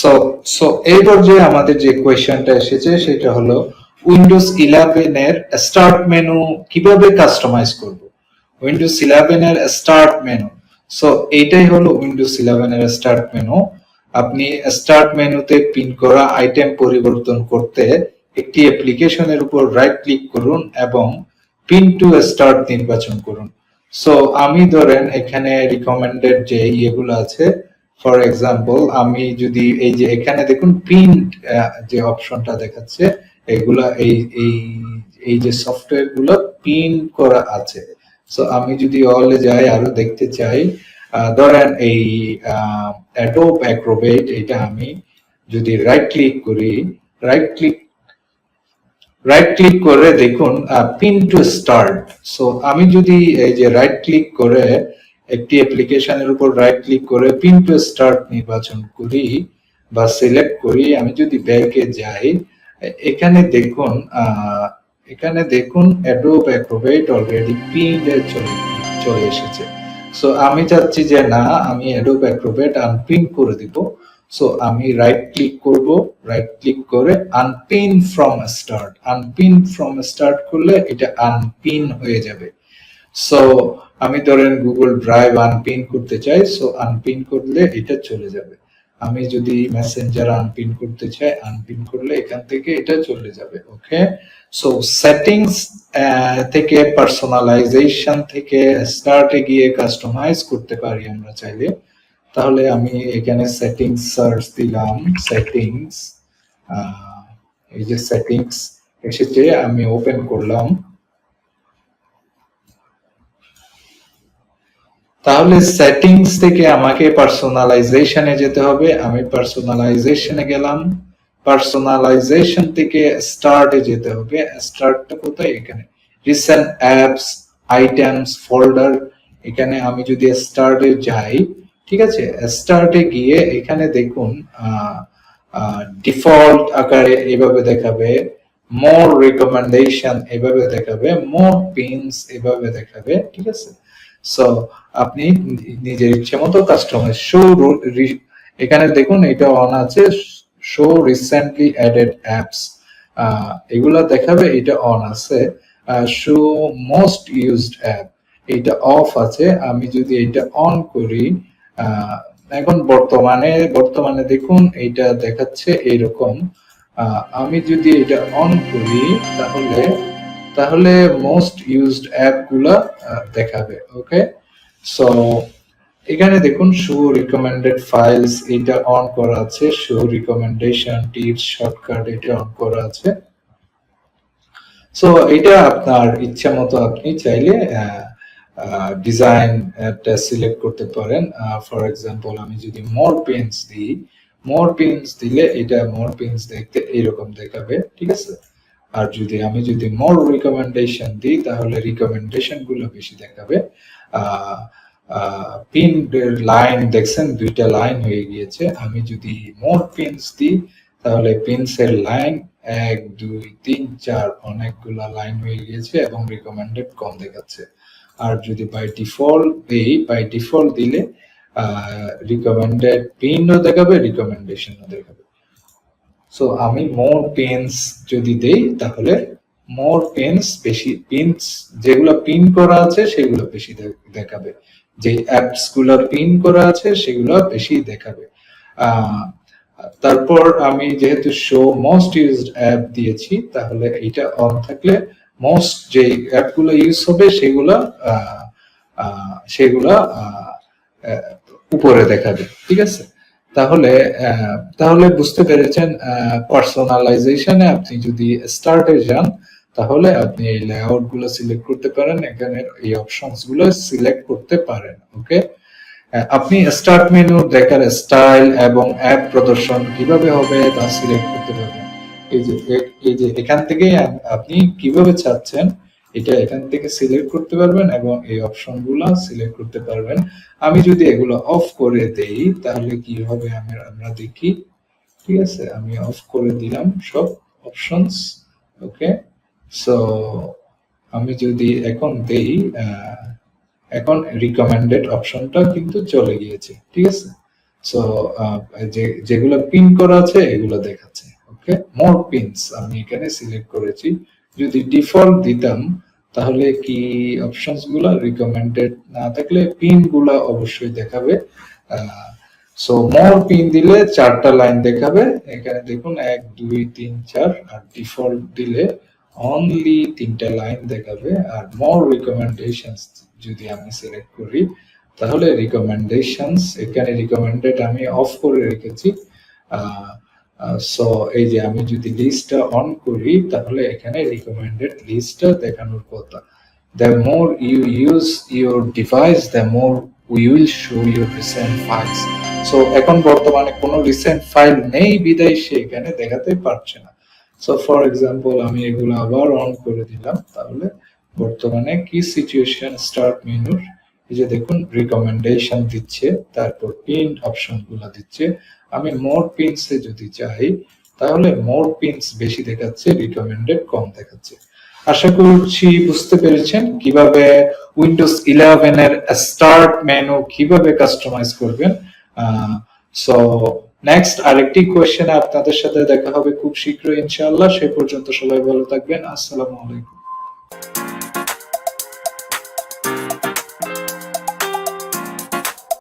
So so এই পর্যায়ে আমাদের যে কোয়েশ্চেনটা এসেছে, সেটা হলো উইন্ডোজ ইলেভেন এর স্টার্ট মেনু কীভাবে কাস্টমাইজ করব? উইন্ডোজ ইলেভেন এর স্টার্ট মেনু সো এইটাই হলো উইন্ডোজ ইলেভেন এর স্টার্ট মেনু আপনি স্টার্ট মেনুতে পিন করা আইটেম পরিবর্তন করতে একটি অ্যাপ্লিকেশনের উপর রাইট ক্লিক করুন এবং পিন টু স্টার্ট নির্বাচন করুন। সো আমি ধরেন এখানে রিকমেন্ডেড যে ইয়েগুলো আছে ফর এক্সাম্পল আমি যদি এই যে এখানে দেখুন পিন যে অপশনটা দেখাচ্ছে, এগুলা এই এই এই যে সফটওয়্যারগুলো পিন করা আছে। সো আমি যদি অলে যাই, আরও দেখতে চাই ধরেন এই অ্যাডোব অ্যাক্রোবেট এটা আমি যদি রাইট ক্লিক করি রাইট ক্লিক রাইট ক্লিক করে দেখুন পিন টু স্টার্ট সো আমি যদি এই যে রাইট ক্লিক করে একটি অ্যাপ্লিকেশনের উপর রাইট ক্লিক করে পিন টু স্টার্ট নির্বাচন করি বা সিলেক্ট করি। আমি যদি ব্যাকে যাই, এখানে দেখুন এখানে দেখুন অ্যাডোব অ্যাক্রোবেট অলরেডি পিন চলে চলে এসেছে। সো আমি চাচ্ছি যে না, আমি অ্যাডোব অ্যাক্রোবেট আনপিন করে দিব। সো আমি রাইট ক্লিক করব রাইট ক্লিক করে unpin from start unpin from start করলে এটা আনপিন হয়ে যাবে। সো আমি ধরেন গুগল ড্রাইভ আনপিন করতে চাই সো আনপিন করলে এটা চলে যাবে। আমি যদি মেসেঞ্জার আনপিন করতে চাই আনপিন করলে এখান থেকে এটা চলে যাবে ওকে সো সেটিংস থেকে পার্সোনালাইজেশন থেকে স্টার্টে গিয়ে কাস্টমাইজ করতে পারি আমরা চাইলে। তাহলে আমি এখানে সেটিংস সার্চ দিলাম সেটিংস এই যে সেটিংস এসেছে, আমি ওপেন করলাম। তাহলে সেটিংস থেকে আমাকে পার্সোনালাইজেশনে যেতে হবে। আমি পার্সোনালাইজেশনে গেলাম। পার্সোনালাইজেশন থেকে স্টার্টে যেতে হবে। স্টার্টটা কোথায়? এখানে। রিসেন্ট অ্যাপস আইটেমস ফোল্ডার এখানে আমি যদি স্টার্টে যাই, ঠিক আছে? স্টার্টে গিয়ে এখানে দেখুন ডিফল্ট আকারে এভাবে দেখাবে। মোর রিকমেন্ডেশন এভাবে দেখাবে। মোর পিনস এভাবে দেখাবে। ঠিক আছে? সো আপনি নিজের ইচ্ছে মতো কাস্টমার শো এখানে দেখুন এটা অন আছে শো রিসেন্টলি অ্যাডেড অ্যাপস এগুলা দেখাবে, এটা অন আছে। শো মোস্ট ইউজড অ্যাপ এটা অফ আছে। আমি যদি এটা অন করি এখন বর্তমানে বর্তমানে দেখুন এটা দেখাচ্ছে এইরকম। আমি যদি এটা অন করি, তাহলে তাহলে মোস্ট ইউজড অ্যাপগুলা দেখাবে ওকে সো এখানে দেখুন শো রিকমেন্ডেড ফাইলস এটা অন করা আছে শো রিকমেন্ডেশন টিপস শর্টকাট এটা অন করা আছে। সো এটা আপনার ইচ্ছা মতো আপনি চাইলে ডিজাইন সিলেক্ট করতে পারেন। ফর এক্সাম্পল আমি যদি মোর পেন্স দিই মোর পেন্স দিলে এটা মোর পেন্স দেখতে এইরকম দেখাবে, ঠিক আছে? আর যদি আমি যদি মোর রিকমেন্ডেশন দিই, তাহলে রিকমেন্ডেশনগুলো বেশি দেখাবে। পিন লাইন দেখছেন? দুইটা লাইন হয়ে গিয়েছে। আমি যদি মোর পিনস দিই, তাহলে পিনস এর লাইন এক, দুই, তিন, চার অনেকগুলা লাইন হয়ে গিয়েছে এবং রিকমেন্ডেড কম দেখাচ্ছে। আর যদি বাই ডিফল্ট দিই বাই ডিফল্ট দিলে রিকমেন্ডেড পিনও দেখাবে রিকমেন্ডেশনও দেখাবে। সো আমি মোর পেন্স যদি দেই, তাহলে মোর পেন্স বেশি পিনস যেগুলো পিন করা আছে, সেগুলো বেশি দেখাবে। যে অ্যাপসগুলো পিন করা আছে, সেগুলো বেশি দেখাবে। তারপর আমি যেহেতু শো মোস্ট ইউজড অ্যাপ দিয়েছি, তাহলে এটা অন থাকলে মোস্ট যে অ্যাপ অ্যাপগুলো ইউজ হবে, সেগুলো সেগুলো উপরে দেখাবে। ঠিক আছে? তাহলে তাহলে বুঝতে পেরেছেন পার্সোনালাইজেশনে আপনি যদি স্টার্টে যান, তাহলে আপনি এই লেআউটগুলো সিলেক্ট করতে পারেন, এখানে এই অপশনসগুলো সিলেক্ট করতে পারেন ওকে আপনি স্টার্ট মেনু দেখার স্টাইল এবং অ্যাপ প্রদর্শন কীভাবে হবে তা সিলেক্ট করতে পারবেন। এই যে এই যে এখান থেকে আপনি কীভাবে চাচ্ছেন এটা এখান থেকে সিলেক্ট করতে পারবেন এবং এই অপশনগুলো সিলেক্ট করতে পারবেন। আমি যদি এগুলো অফ করে দেই, তাহলে কি হবে? আমি, আমরা দেখি। ঠিক আছে, আমি অফ করে দিলাম সব অপশনস ওকে সো আমি যদি এখন দেই এখন রিকমেন্ডেড অপশনটা কিন্তু চলে গিয়েছে। ঠিক আছে সো যেগুলো পিন করা আছে, এগুলো দেখাচ্ছে। ওকে মোর পিনস আমি এখানে সিলেক্ট করেছি। যদি ডিফল্ট দিতাম তাহলে কি অপশনসগুলা রিকমেন্ডেড না থাকলে পিনগুলা অবশ্যই দেখাবে। সো মোর পিন দিলে চারটা লাইন দেখাবে। এখানে দেখুন এক, দুই, তিন, চার, আর ডিফল্ট দিলে অনলি তিনটা লাইন দেখাবে। আর মোর রিকমেন্ডেশনস যদি আমি সিলেক্ট করি, তাহলে রিকমেন্ডেশনস এখানে রিকমেন্ডেড আমি অফ করে রেখেছি। সো এই যে আমি যদি লিস্টটা অন করি, তাহলে এখানে রিকমেন্ডেড লিস্টটা দেখানোর কথা। The more you use your device, the more we will show you recent files so, এখন বর্তমানে কোনো রিসেন্ট ফাইল নেই, বিদায় সে এখানে দেখাতে পারছে না। সো ফর এক্সাম্পল আমি এগুলো আবার অন করে দিলাম, তাহলে বর্তমানে কি সিচুয়েশন স্টার্ট মেনুর এই যে দেখুন রিকমেন্ডেশন দিচ্ছে, তারপর পিন অপশনগুলো দিচ্ছে। আমি মোর পিনসে যদি চাই, তাহলে মোর পিনস বেশি দেখাচ্ছে রিকমেন্ডেড কম দেখাচ্ছে। আশা করছি বুঝতে পেরেছেন কীভাবে উইন্ডোজ ইলেভেন এর স্টার্ট মেনু কীভাবে কাস্টমাইজ করবেন। সো নেক্সট আরেকটি কোয়েশ্চেনে আপনাদের সাথে দেখা হবে খুব শীঘ্রই, ইনশাআল্লাহ। সে পর্যন্ত সবাই ভালো থাকবেন। আসসালামু আলাইকুম।